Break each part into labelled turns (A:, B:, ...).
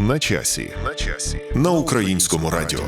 A: На часі. На часі. На українському радіо.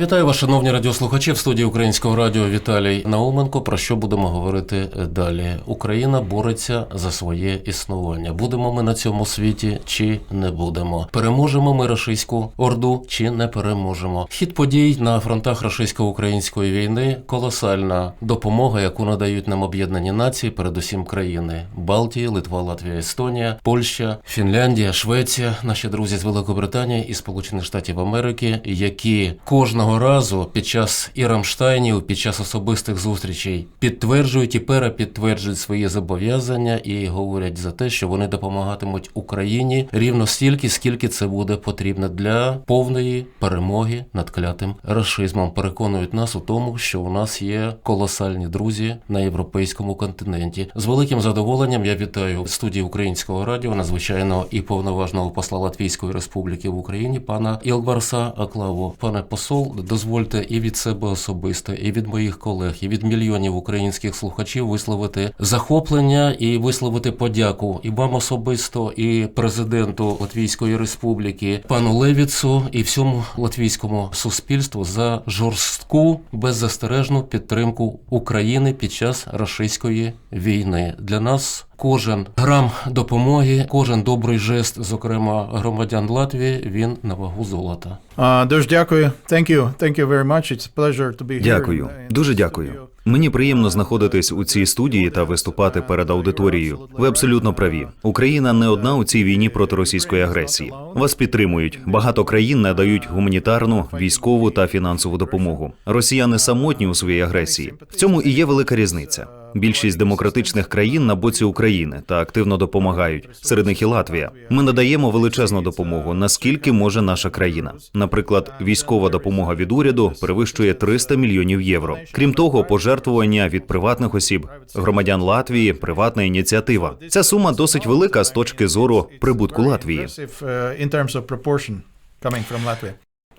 B: Вітаю вас, шановні радіослухачі. В студії Українського радіо Віталій Науменко. Про що будемо говорити далі? Україна бореться за своє існування. Будемо ми на цьому світі чи не будемо? Переможемо ми рашистську орду чи не переможемо? Хід подій на фронтах рашистсько-української війни колосальна допомога, яку надають нам об'єднані нації, передусім країни Балтії, Литва, Латвія, Естонія, Польща, Фінляндія, Швеція, наші друзі з Великобританії і Сполучених Штатів Америки, які кожного разу під час і Рамштайнів, під час особистих зустрічей підтверджують і перепідтверджують свої зобов'язання і говорять за те, що вони допомагатимуть Україні рівно стільки, скільки це буде потрібно для повної перемоги над клятим рашизмом. Переконують нас у тому, що у нас є колосальні друзі на європейському континенті. З великим задоволенням я вітаю в студії Українського радіо надзвичайного і повноважного посла Латвійської Республіки в Україні пана Ілбарса Аклаву. Пане посол, дозвольте і від себе особисто, і від моїх колег, і від мільйонів українських слухачів висловити захоплення і висловити подяку і вам особисто, і президенту Латвійської Республіки, пану Левіцу, і всьому латвійському суспільству за жорстку беззастережну підтримку України під час рашистської війни. Для нас кожен грам допомоги, кожен добрий жест, зокрема громадян Латвії, він на вагу золота.
C: А, Дуже дякую. Thank you. Thank you very much. It's a pleasure to be here.
D: Дякую, дуже дякую. Мені приємно знаходитись у цій студії та виступати перед аудиторією. Ви абсолютно праві. Україна не одна у цій війні проти російської агресії. Вас підтримують. Багато країн надають гуманітарну, військову та фінансову допомогу. Росіяни самотні у своїй агресії. В цьому і є велика різниця. Більшість демократичних країн на боці України та активно допомагають. Серед них і Латвія. Ми надаємо величезну допомогу, наскільки може наша країна. Наприклад, військова допомога від уряду перевищує 300 мільйонів євро. Крім того, пожертвування від приватних осіб, громадян Латвії, приватна ініціатива. Ця сума досить велика з точки зору прибутку Латвії.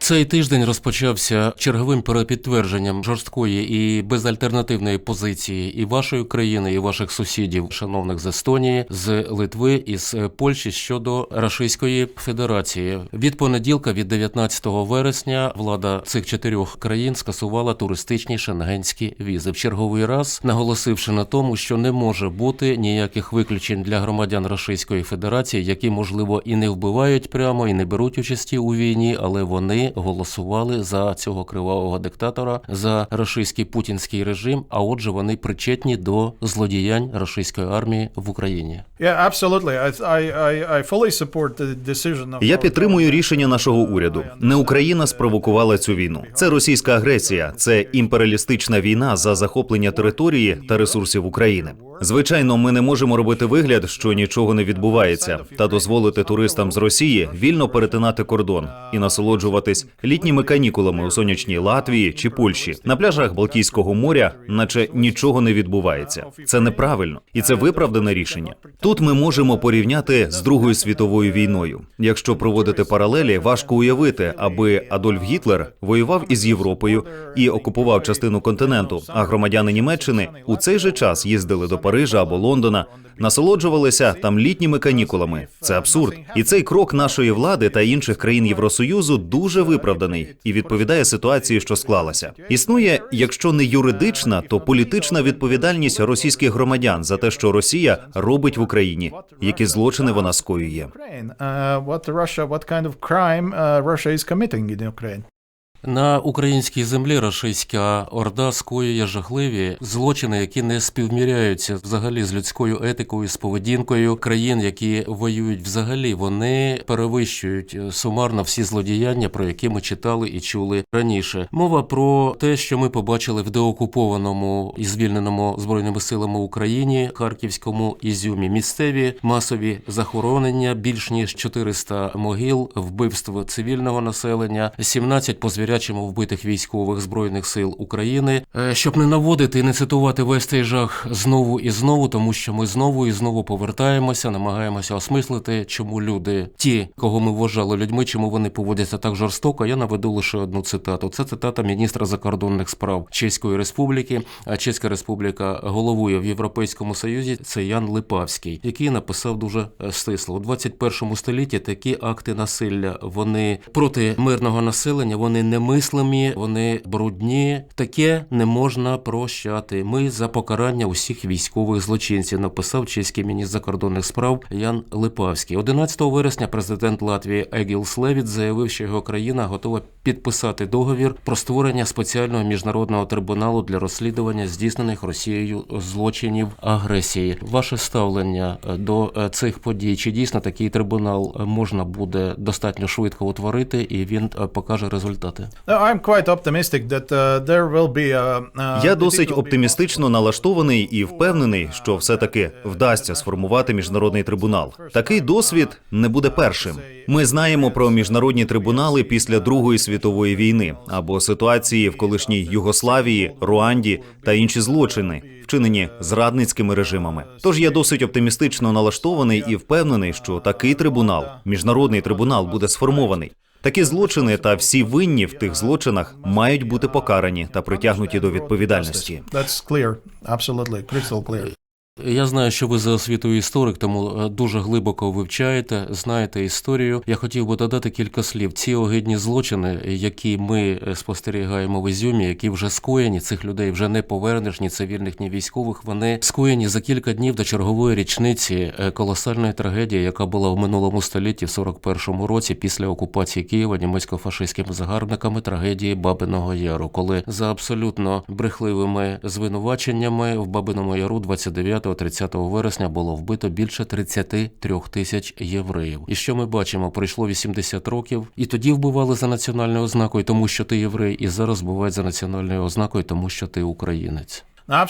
B: Цей тиждень розпочався черговим перепідтвердженням жорсткої і безальтернативної позиції і вашої країни, і ваших сусідів, шановних з Естонії, з Литви і з Польщі щодо Рашистської Федерації. Від понеділка, від 19 вересня, влада цих чотирьох країн скасувала туристичні шенгенські візи. В черговий раз наголосивши на тому, що не може бути ніяких виключень для громадян Рашистської Федерації, які можливо і не вбивають прямо, і не беруть участі у війні, але вони голосували за цього кривавого диктатора, за рашистський путінський режим. А отже, вони причетні до злодіянь рашистської армії в Україні.
D: Я підтримую рішення нашого уряду. Не Україна спровокувала цю війну. Це російська агресія, це імперіалістична війна за захоплення території та ресурсів України. Звичайно, ми не можемо робити вигляд, що нічого не відбувається, та дозволити туристам з Росії вільно перетинати кордон і насолоджуватись літніми канікулами у сонячній Латвії чи Польщі на пляжах Балтійського моря, наче нічого не відбувається. Це неправильно і це виправдане рішення. Тут ми можемо порівняти з Другою світовою війною. Якщо проводити паралелі, важко уявити, аби Адольф Гітлер воював із Європою і окупував частину континенту, а громадяни Німеччини у цей же час їздили до Парижа або Лондона, насолоджувалися там літніми канікулами. Це абсурд. І цей крок нашої влади та інших країн Євросоюзу дуже виправданий і відповідає ситуації, що склалася. Існує, якщо не юридична, то політична відповідальність російських громадян за те, що Росія робить в Україні, які злочини вона скоює.
B: На українській землі рашистська орда скоює жахливі злочини, які не співміряються взагалі з людською етикою, з поведінкою країн, які воюють взагалі. Вони перевищують е, сумарно всі злодіяння, про які ми читали і чули раніше. Мова про те, що ми побачили в деокупованому і звільненому збройними силами Україні, Харківському ізюмі. Місцеві масові захоронення, більш ніж 400 могил, вбивство цивільного населення, 17 по звірячому звірячимо вбитих військових збройних сил України, Е, щоб не наводити і не цитувати весь цей жах знову і знову, тому що ми знову і знову повертаємося, намагаємося осмислити, чому люди, ті, кого ми вважали людьми, чому вони поводяться так жорстоко. Я наведу лише одну цитату. Це цитата міністра закордонних справ Чеської Республіки. А Чеська Республіка головує в Європейському Союзі. Це Ян Липавський, який написав дуже е, стисло у 21 столітті. Такі акти насилля вони проти мирного населення, вони немислимі, вони брудні. Таке не можна прощати. Ми за покарання усіх військових злочинців. Написав чеський міністр закордонних справ Ян Липавський. 11 вересня президент Латвії Егіл Левіт заявив, що його країна готова підписати договір про створення спеціального міжнародного трибуналу для розслідування здійснених Росією злочинів агресії. Ваше ставлення е, до е, цих подій чи дійсно такий трибунал е, можна буде достатньо швидко утворити, і він покаже результати?
C: Uh, a. Uh,
D: Я досить оптимістично налаштований і впевнений, що все-таки вдасться сформувати міжнародний трибунал. Такий досвід не буде першим. Ми знаємо про міжнародні трибунали після Другої світової війни або ситуації в колишній Югославії, Руанді та інші злочини, вчинені зрадницькими режимами. Тож я досить оптимістично налаштований і впевнений, що такий трибунал, міжнародний трибунал, буде сформований. Такі злочини та всі винні в тих злочинах мають бути покарані та притягнуті до відповідальності.
B: Я знаю, що ви за освітою історик, тому е, дуже глибоко вивчаєте, знаєте історію. Я хотів би додати кілька слів. Ці огидні злочини, які ми е, спостерігаємо в Ізюмі, які вже скоєні, цих людей вже не повернеш ні цивільних, ні військових. Вони скоєні за кілька днів до чергової річниці е, колосальної трагедії, яка була в минулому столітті, в 41-му році, після окупації Києва німецько-фашистськими загарбниками трагедії Бабиного Яру, коли за абсолютно брехливими звинуваченнями в Бабиному Яру 29-30 вересня було вбито більше 33 тисяч євреїв. І що ми бачимо? Пройшло 80 років, і тоді вбивали за національною ознакою, тому що ти єврей, і зараз вбивають за національною ознакою, тому що ти українець.
C: Uh,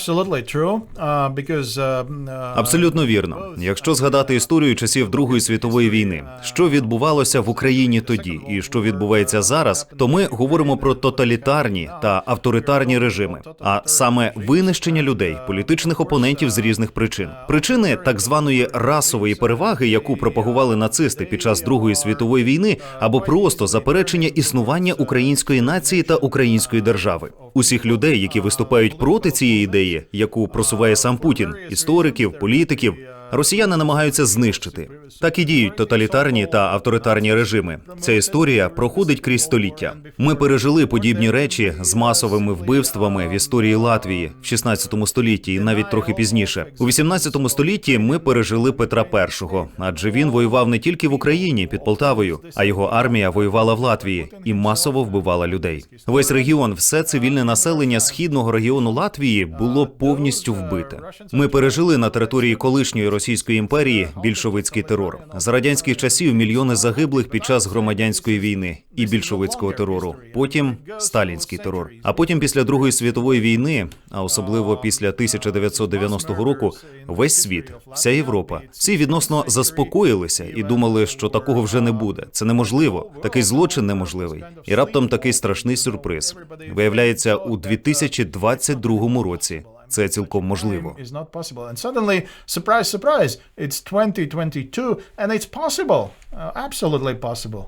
C: uh, uh,
D: Абсолютно вірно. Якщо згадати історію часів Другої світової війни, що відбувалося в Україні тоді, і що відбувається зараз, то ми говоримо про тоталітарні та авторитарні режими, а саме винищення людей, політичних опонентів з різних причин. Причини так званої расової переваги, яку пропагували нацисти під час Другої світової війни, або просто заперечення існування української нації та української держави. Усіх людей, які виступають проти цієї ідеї, яку просуває сам Путін, істориків, політиків. Росіяни намагаються знищити. Так і діють тоталітарні та авторитарні режими. Ця історія проходить крізь століття. Ми пережили подібні речі з масовими вбивствами в історії Латвії в 16 столітті і навіть трохи пізніше. У 18 столітті ми пережили Петра І, адже він воював не тільки в Україні під Полтавою, а його армія воювала в Латвії і масово вбивала людей. Весь регіон, все цивільне населення східного регіону Латвії було повністю вбите. Ми пережили на території колишньої Російської імперії більшовицький терор. За радянських часів мільйони загиблих під час громадянської війни і більшовицького терору. Потім сталінський терор. А потім, після Другої світової війни, а особливо після 1990 року, весь світ, вся Європа, всі відносно заспокоїлися і думали, що такого вже не буде. Це неможливо. Такий злочин неможливий. І раптом такий страшний сюрприз. Виявляється, у 2022 році. Це цілком можливо.
C: is not possible. And suddenly, surprise, surprise, it's 2022 and it's possible, uh, absolutely possible.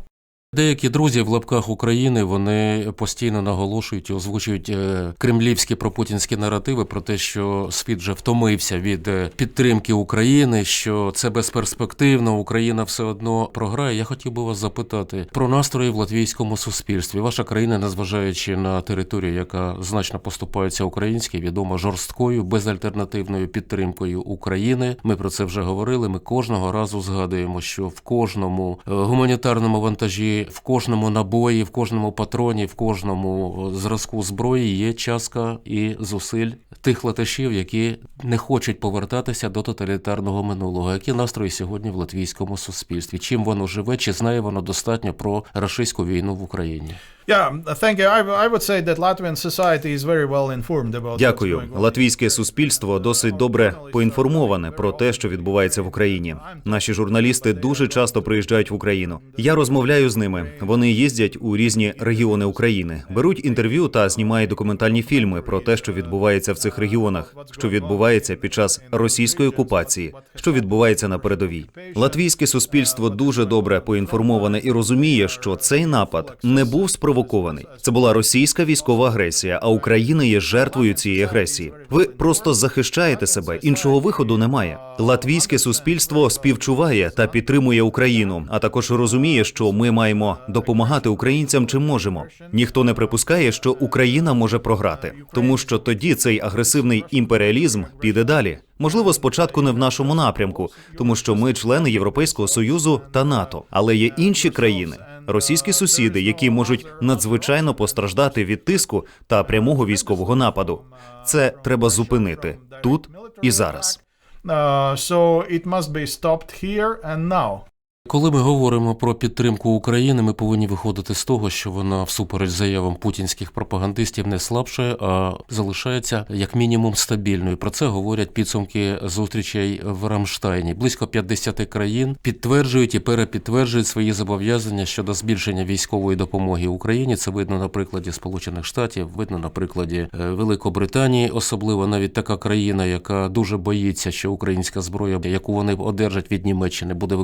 B: Деякі друзі в лапках України вони постійно наголошують і озвучують е, кремлівські пропутінські наративи про те, що світ вже втомився від е, підтримки України, що це безперспективно, Україна все одно програє. Я хотів би вас запитати про настрої в латвійському суспільстві. Ваша країна, незважаючи на територію, яка значно поступається українській, відома жорсткою безальтернативною підтримкою України. Ми про це вже говорили. Ми кожного разу згадуємо, що в кожному е, гуманітарному вантажі, в кожному набої, в кожному патроні, в кожному зразку зброї є частка і зусиль тих латишів, які не хочуть повертатися до тоталітарного минулого. Які настрої сьогодні в латвійському суспільстві? Чим воно живе? Чи знає воно достатньо про рашистську війну в Україні?
C: Yeah, thank you. I, would say that Latvian society is very well informed about
D: Дякую. Латвійське суспільство досить добре поінформоване про те, що відбувається в Україні. Наші журналісти дуже часто приїжджають в Україну. Я розмовляю з ними. Вони їздять у різні регіони України, беруть інтерв'ю та знімають документальні фільми про те, що відбувається в цих регіонах, що відбувається під час російської окупації, що відбувається на передовій. Латвійське суспільство дуже добре поінформоване і розуміє, що цей напад не був спровокований. Це була російська військова агресія, а Україна є жертвою цієї агресії. Ви просто захищаєте себе. Іншого виходу немає. Латвійське суспільство співчуває та підтримує Україну, а також розуміє, що ми маємо допомагати українцям чим можемо. Ніхто не припускає, що Україна може програти, тому що тоді цей агресивний імперіалізм піде далі. Можливо, спочатку не в нашому напрямку, тому що ми члени Європейського союзу та НАТО, але є інші країни. Російські сусіди, які можуть надзвичайно постраждати від тиску та прямого військового нападу, це треба зупинити тут і зараз.
C: So it must be stopped here and now.
B: Коли ми говоримо про підтримку України, ми повинні виходити з того, що вона всупереч заявам путінських пропагандистів не слабшає, а залишається як мінімум стабільною. Про це говорять підсумки зустрічей в Рамштайні. Близько 50 країн підтверджують і перепідтверджують свої зобов'язання щодо збільшення військової допомоги Україні. Це видно на прикладі Сполучених Штатів, видно на прикладі е, Великобританії, особливо навіть така країна, яка дуже боїться, що українська зброя, яку вони одержать від Німеччини, буде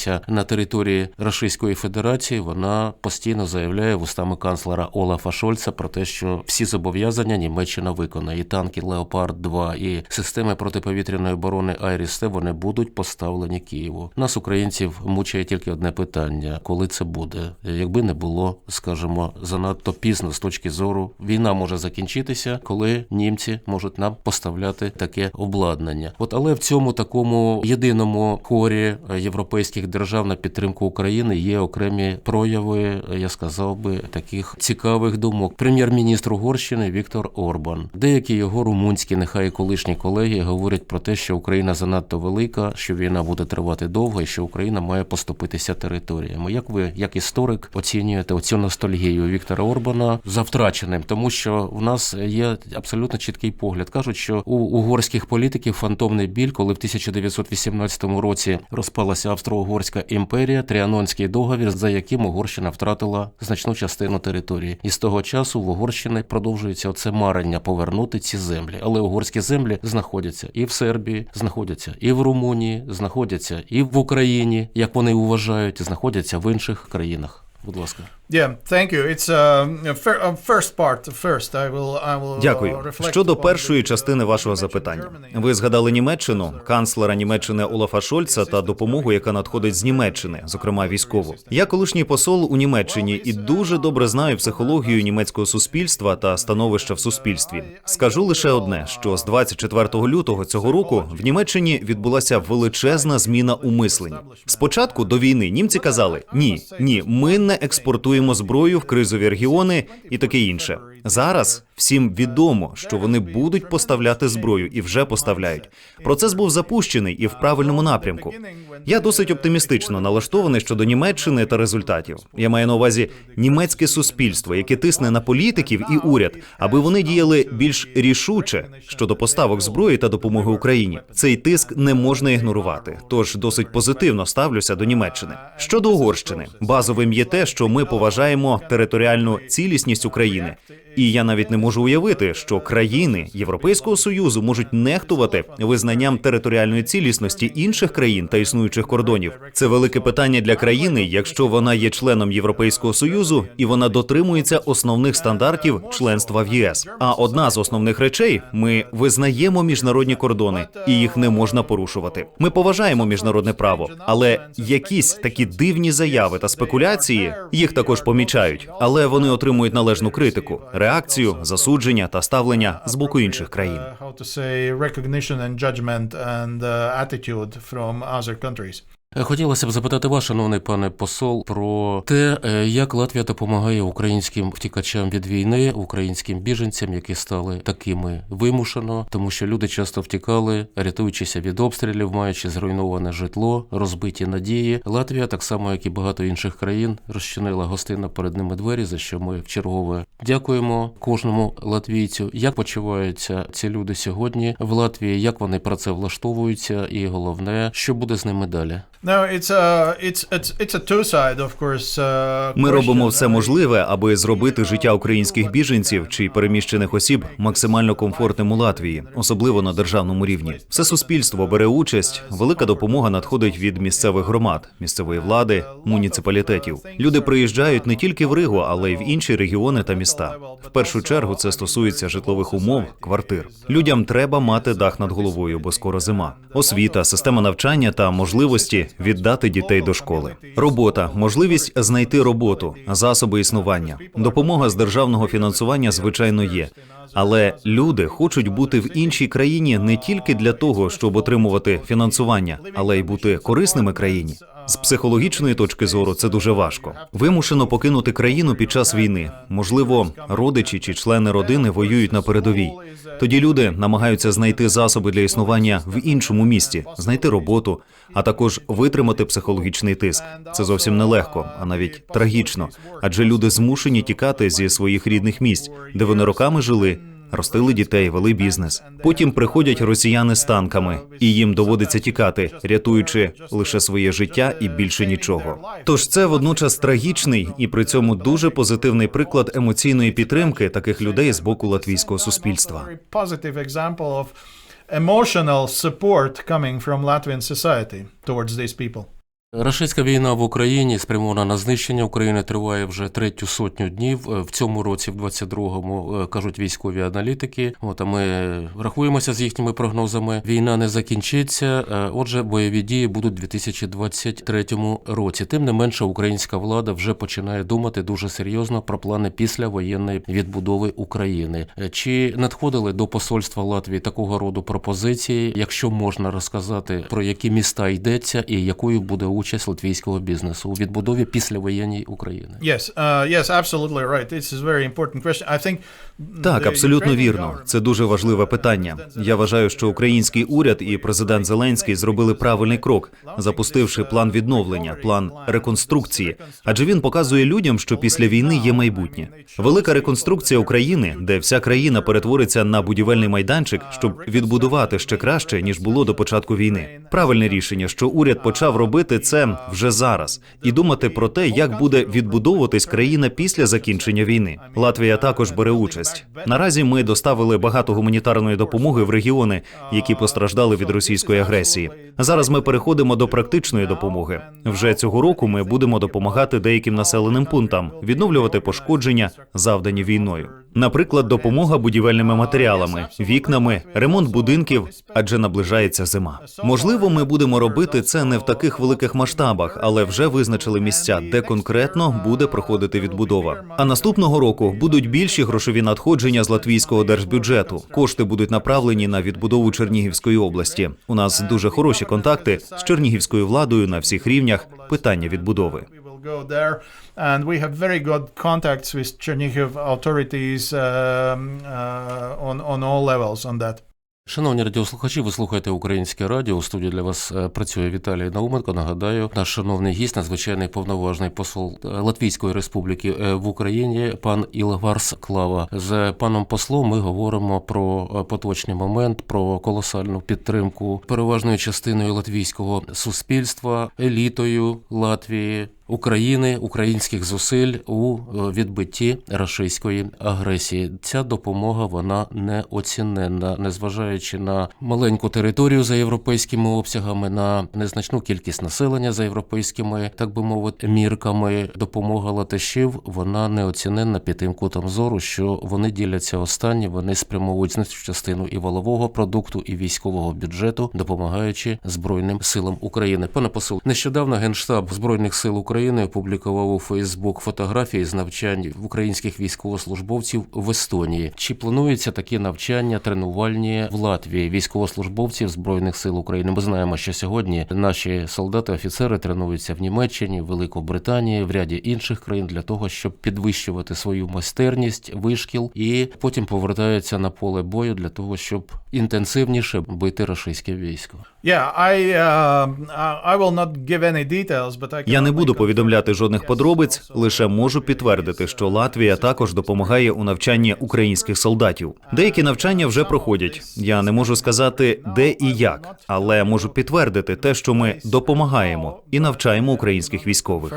B: використовуватися на території Російської Федерації. Вона постійно заявляє вустами канцлера Олафа Шольца про те, що всі зобов'язання Німеччина виконає. І танки Леопард 2 і системи протиповітряної оборони Айріс-Т вони будуть поставлені Києву. Нас, українців, мучає тільки одне питання: коли це буде? Якби не було, скажімо, занадто пізно з точки зору війна може закінчитися, коли німці можуть нам поставляти таке обладнання. От але в цьому такому єдиному хорі е, європейських держав на підтримку України є окремі прояви, я сказав би, таких цікавих думок. Прем'єр-міністр Угорщини Віктор Орбан. Деякі його румунські, нехай і колишні колеги говорять про те, що Україна занадто велика, що війна буде тривати довго, і що Україна має поступитися територіями. Як ви, як історик, оцінюєте оцю ностальгію Віктора Орбана за втраченим, тому що в нас є абсолютно чіткий погляд. кажуть, що у угорських політиків фантомний біль, коли в 1918 році розпалася Австро-Угорська імперія, Тріанонський договір, за яким Угорщина втратила значну частину території. І з того часу в Угорщині продовжується оце марення повернути ці землі. Але угорські землі знаходяться і в Сербії, знаходяться і в Румунії, знаходяться і в Україні, як вони вважають, знаходяться в інших країнах. Будь ласка.
C: Yeah, thank you. It's uh, fir- uh, first part first. I will I will uh,
D: Дякую. Щодо першої частини вашого запитання, ви згадали Німеччину, канцлера Німеччини Олафа Шольца та допомогу, яка надходить з Німеччини, зокрема військову. Я колишній посол у Німеччині і дуже добре знаю психологію німецького суспільства та становища в суспільстві. Скажу лише одне: що з 24 лютого цього року в Німеччині відбулася величезна зміна у мисленні. Спочатку до війни німці казали: ні, ні, ми не експортуємо зброю в кризові регіони і таке інше. Зараз всім відомо, що вони будуть поставляти зброю і вже поставляють. Процес був запущений і в правильному напрямку. Я досить оптимістично налаштований щодо Німеччини та результатів. Я маю на увазі німецьке суспільство, яке тисне на політиків і уряд, аби вони діяли більш рішуче щодо поставок зброї та допомоги Україні. Цей тиск не можна ігнорувати. Тож досить позитивно ставлюся до Німеччини. Щодо Угорщини, базовим є те, що ми поважаємо територіальну цілісність України. І я навіть не можу уявити, що країни Європейського союзу можуть нехтувати визнанням територіальної цілісності інших країн та існуючих кордонів. Це велике питання для країни, якщо вона є членом Європейського союзу і вона дотримується основних стандартів членства в ЄС. А одна з основних речей ми визнаємо міжнародні кордони, і їх не можна порушувати. Ми поважаємо міжнародне право, але якісь такі дивні заяви та спекуляції їх також помічають, але вони отримують належну критику, реакцію, засудження та ставлення з боку інших країн.
B: Е, Хотілося б запитати вас, шановний пане посол, про те, е, як Латвія допомагає українським втікачам від війни, українським біженцям, які стали такими вимушено, тому що люди часто втікали, рятуючися від обстрілів, маючи зруйноване житло, розбиті надії. Латвія, так само як і багато інших країн, розчинила гостинно перед ними двері, за що ми вчергове дякуємо кожному латвійцю. Як почуваються ці люди сьогодні в Латвії? Як вони працевлаштовуються? І головне, що буде з ними далі?
C: No, it's a it's it's it's a two side, of course.
D: Ми робимо все можливе, аби зробити життя українських біженців чи переміщених осіб максимально комфортним у Латвії, особливо на державному рівні. Все суспільство бере участь. Велика допомога надходить від місцевих громад, місцевої влади, муніципалітетів. Люди приїжджають не тільки в Ригу, але й в інші регіони та міста. В першу чергу це стосується житлових умов, квартир. Людям треба мати дах над головою, бо скоро зима. Освіта, система навчання та можливості віддати дітей до школи. Робота, можливість знайти роботу, засоби існування. Допомога з державного фінансування, звичайно, є. Але люди хочуть бути в іншій країні не тільки для того, щоб отримувати фінансування, але й бути корисними країні. З психологічної точки зору це дуже важко. Вимушено покинути країну під час війни. Можливо, родичі чи члени родини воюють на передовій. Тоді люди намагаються знайти засоби для існування в іншому місті, знайти роботу, а також витримати психологічний тиск. Це зовсім нелегко, а навіть трагічно, адже люди змушені тікати зі своїх рідних місць, де вони роками жили. Ростили дітей, вели бізнес. Потім приходять росіяни з танками, і їм доводиться тікати, рятуючи лише своє життя і більше нічого. Тож це водночас трагічний і при цьому дуже позитивний приклад емоційної підтримки таких людей з боку латвійського суспільства.
C: Emotional support coming from Latvian society towards these people.
B: Рашистська війна в Україні спрямована на знищення України триває вже третю сотню днів. Е, В цьому році, в 22-му, е, кажуть військові аналітики. От а ми рахуємося з їхніми прогнозами. Війна не закінчиться. е, Отже, бойові дії будуть у 2023 році. Тим не менше, українська влада вже починає думати дуже серйозно про плани післявоєнної відбудови України. Чи надходили до посольства Латвії такого роду пропозиції? Якщо можна розказати про які міста йдеться і якою буде участь латвійського бізнесу у відбудові післявоєнній України?
C: Yes, uh, yes, absolutely right. This is very important question. I think
D: Так, абсолютно вірно. Це дуже важливе питання. Я вважаю, що український уряд і президент Зеленський зробили правильний крок, запустивши план відновлення, план реконструкції. Адже він показує людям, що після війни є майбутнє. Велика реконструкція України, де вся країна перетвориться на будівельний майданчик, щоб відбудувати ще краще ніж було до початку війни. Правильне рішення, що уряд почав робити це вже зараз, і думати про те, як буде відбудовуватись країна після закінчення війни. Латвія також бере участь. Наразі ми доставили багато гуманітарної допомоги в регіони, які постраждали від російської агресії. Зараз ми переходимо до практичної допомоги. Вже цього року ми будемо допомагати деяким населеним пунктам відновлювати пошкодження, завдані війною. Наприклад, допомога будівельними матеріалами, вікнами, ремонт будинків, адже наближається зима. Можливо, ми будемо робити це не в таких великих але вже визначили місця, де конкретно буде проходити відбудова. А наступного року будуть більші грошові надходження з латвійського держбюджету. Кошти будуть направлені на відбудову Чернігівської області. У нас дуже хороші контакти з чернігівською владою на всіх рівнях питання відбудови.
C: Go there, and we have very good contacts with Chernihiv authorities um, uh, on on all levels on that.
B: Шановні радіослухачі, ви слухаєте українське радіо. У студії для вас е, працює Віталій Науменко. Нагадаю, наш шановний гість, надзвичайний повноважний посол е, Латвійської Республіки е, в Україні, пан Ілгарс Клава. З паном послом ми говоримо про поточний момент, про колосальну підтримку переважною частиною латвійського суспільства, елітою Латвії. України, українських зусиль у е, відбитті рашистської агресії. Ця допомога вона неоціненна, незважаючи на маленьку територію за європейськими обсягами, на незначну кількість населення за європейськими, так би мовити, мірками. Допомога латишів вона неоціненна під тим кутом зору, що вони діляться останні, вони спрямовують значну частину і валового продукту, і військового бюджету, допомагаючи збройним силам України. Пане посол, нещодавно генштаб збройних сил України України опублікував у Фейсбук фотографії з навчань українських військовослужбовців в Естонії. Чи плануються такі навчання тренувальні в Латвії військовослужбовців збройних сил України? Ми знаємо, що сьогодні наші солдати, офіцери тренуються в Німеччині, в Великобританії, в ряді інших країн для того, щоб підвищувати свою майстерність, вишкіл, і потім повертаються на поле бою для того, щоб інтенсивніше бити російське військо.
C: Yeah, I uh, I will not give any details, but I can
D: Я не буду
C: confirm
D: повідомляти жодних подробиць, лише можу підтвердити, що Латвія також допомагає у навчанні українських солдатів. Деякі навчання вже проходять. Я не можу сказати, де і як, але можу підтвердити те, що ми допомагаємо і навчаємо українських військових.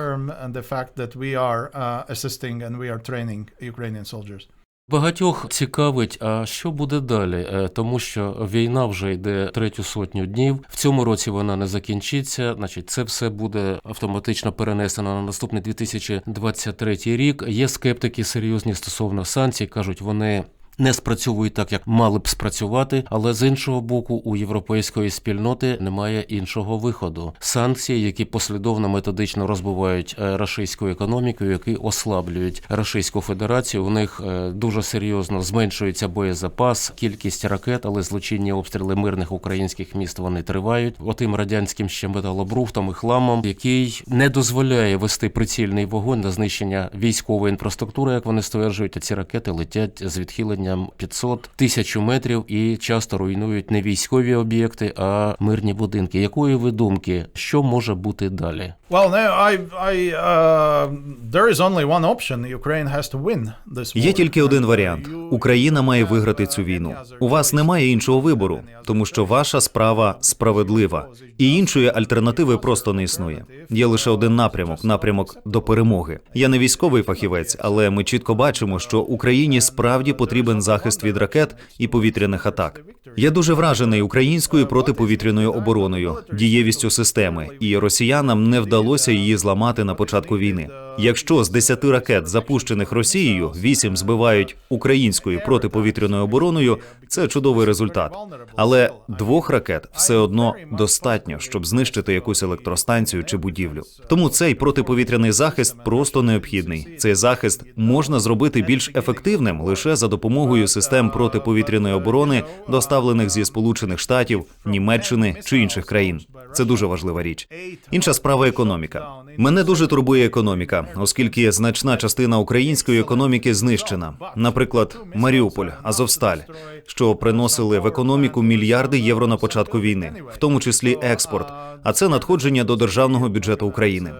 B: Багатьох цікавить, а що буде далі, Е, тому що війна вже йде третю сотню днів. В цьому році вона не закінчиться. Значить, це все буде автоматично перенесено на наступний 2023 рік. Є скептики серйозні стосовно санкцій, кажуть, вони. Не спрацьовують так, як мали б спрацювати, але з іншого боку, у європейської спільноти немає іншого виходу. Санкції, які послідовно методично розбивають е, рашистську економіку, які ослаблюють Рашистську Федерацію. У них е, дуже серйозно зменшується боєзапас, кількість ракет, але злочинні обстріли мирних українських міст вони тривають. Отим радянським ще металобрухтом і хламом, який не дозволяє вести прицільний вогонь на знищення військової інфраструктури, як вони стверджують. А ці ракети летять з відхиленням 500 тисяч метрів і часто руйнують не військові об'єкти, а мирні будинки. Якої ви думки, що може бути далі?
C: Well, no, I, I, uh, there is only one option. Ukraine has to win this war.
D: Є тільки один варіант: Україна має виграти цю війну. У вас немає іншого вибору, тому що ваша справа справедлива, і іншої альтернативи просто не існує. Є лише один напрямок напрямок до перемоги. Я не військовий фахівець, але ми чітко бачимо, що Україні справді потрібен захист від ракет і повітряних атак. Я дуже вражений українською протиповітряною обороною, дієвістю системи, і росіянам не вдалося її зламати на початку війни. Якщо з 10 ракет, запущених Росією, 8 збивають українською протиповітряною обороною, це чудовий результат. Але двох ракет все одно достатньо, щоб знищити якусь електростанцію чи будівлю. Тому цей протиповітряний захист просто необхідний. Цей захист можна зробити більш ефективним лише за допомогою систем протиповітряної оборони, доставлених зі Сполучених Штатів, Німеччини чи інших країн. Це дуже важлива річ. Інша справа економіка. Мене дуже турбує економіка, оскільки значна частина української економіки знищена. Наприклад, Маріуполь, Азовсталь, що приносили в економіку мільярди євро на початку війни, в тому числі експорт. А це надходження до державного бюджету України.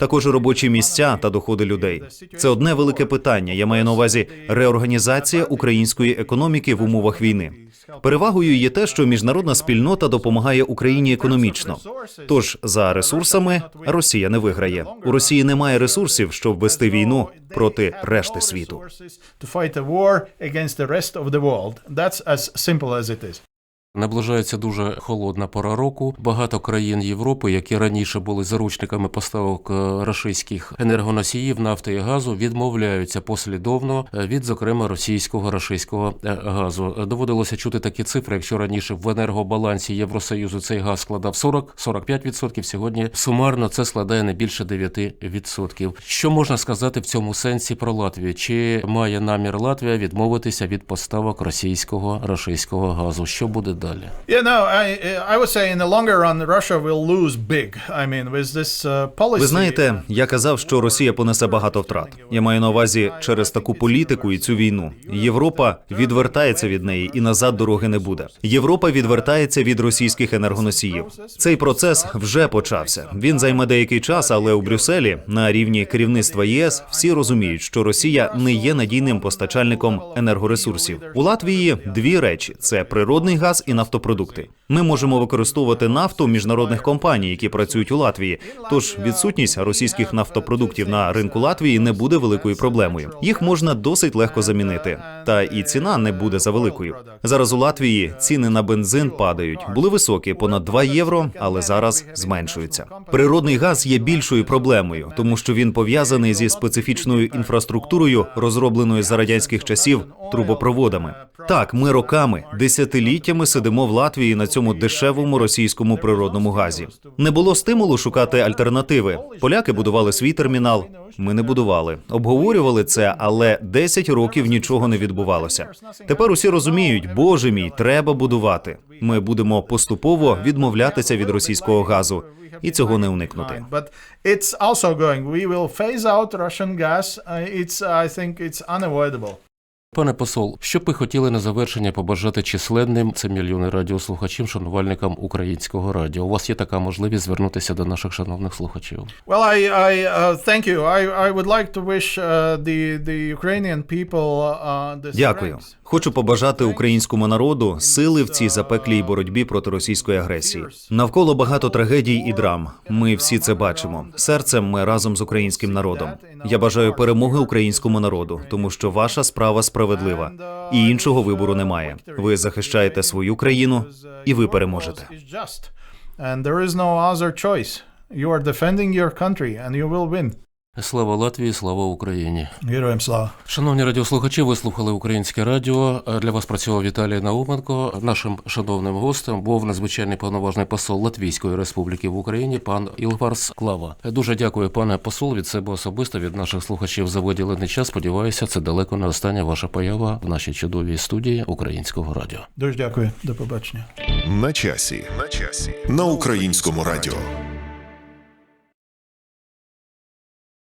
D: Також робочі місця та доходи людей. Це одне велике питання. Я маю на увазі реорганізація української економіки в умовах війни. Перевагою є те, що міжнародна спільнота допомагає Україні економічно. Тож за ресурсами Росія не виграє. У Росії немає ресурсів, щоб вести війну проти решти світу.
B: Наближається дуже холодна пора року. Багато країн Європи, які раніше були заручниками поставок е, рашистських енергоносіїв нафти і газу, відмовляються послідовно е, від, зокрема, російського рашистського е, газу. Доводилося чути такі цифри. Якщо раніше в енергобалансі Євросоюзу цей газ складав 40-45%, сьогодні сумарно це складає не більше 9%. Що можна сказати в цьому сенсі про Латвію? Чи має намір Латвія відмовитися від поставок російського рашистського газу? Що буде далі?
C: Yeah, no, I I would say in the longer run, Russia will lose big. I mean, with this uh, policy.
D: Ви знаєте, я казав, що Росія понесе багато втрат. Я маю на увазі через таку політику і цю війну. Європа відвертається від неї, і назад дороги не буде. Європа відвертається від російських енергоносіїв. Цей процес вже почався. Він займе деякий час, але у Брюсселі на рівні керівництва ЄС всі розуміють, що Росія не є надійним постачальником енергоресурсів. У Латвії дві речі: це природний газ і нафтопродукти. Ми можемо використовувати нафту міжнародних компаній, які працюють у Латвії. Тож відсутність російських нафтопродуктів на ринку Латвії не буде великою проблемою. Їх можна досить легко замінити, та і ціна не буде за великою. Зараз у Латвії ціни на бензин падають. Були високі понад 2 євро, але зараз зменшуються. Природний газ є більшою проблемою, тому що він пов'язаний зі специфічною інфраструктурою, розробленою за радянських часів трубопроводами. Так, ми роками, десятиліттями сидимо в Латвії на цьому дешевому російському природному газі. Не було стимулу шукати альтернативи. Поляки будували свій термінал. Ми не будували, обговорювали це, але 10 років нічого не відбувалося. Тепер усі розуміють, боже мій, треба будувати. Ми будемо поступово відмовлятися від російського газу, і цього не уникнути.
C: It's also going. We will phase out Russian gas. Uh, it's, I think, it's unavoidable.
B: Пане посол, що б ви хотіли на завершення побажати численним це мільйони радіослухачів, шанувальникам українського радіо? У вас є така можливість звернутися до наших шановних слухачів.
C: Well, I, I uh, thank you. I, I would like to wish uh, the the Ukrainian people uh, the
D: Дякую. Хочу побажати українському народу сили в цій запеклій боротьбі проти російської агресії. Навколо багато трагедій і драм. Ми всі це бачимо. Серцем ми разом з українським народом. Я бажаю перемоги українському народу, тому що ваша справа справедлива, і іншого вибору немає. Ви захищаєте свою країну, і ви переможете.
C: And there is no other choice. You are defending your country and you will win.
B: Слава Латвії, слава Україні!
C: Героям слава.
B: Шановні радіослухачі, ви слухали українське радіо. Для вас працював Віталій Науменко. Нашим шановним гостем був надзвичайний повноважний посол Латвійської Республіки в Україні, пан Ілварс Клава. Дуже дякую, пане посол, від себе особисто, від наших слухачів за виділений час. Сподіваюся, це далеко не остання ваша поява в нашій чудовій студії українського радіо.
C: Дуже дякую. До побачення.
A: На часі. На часі. На українському радіо.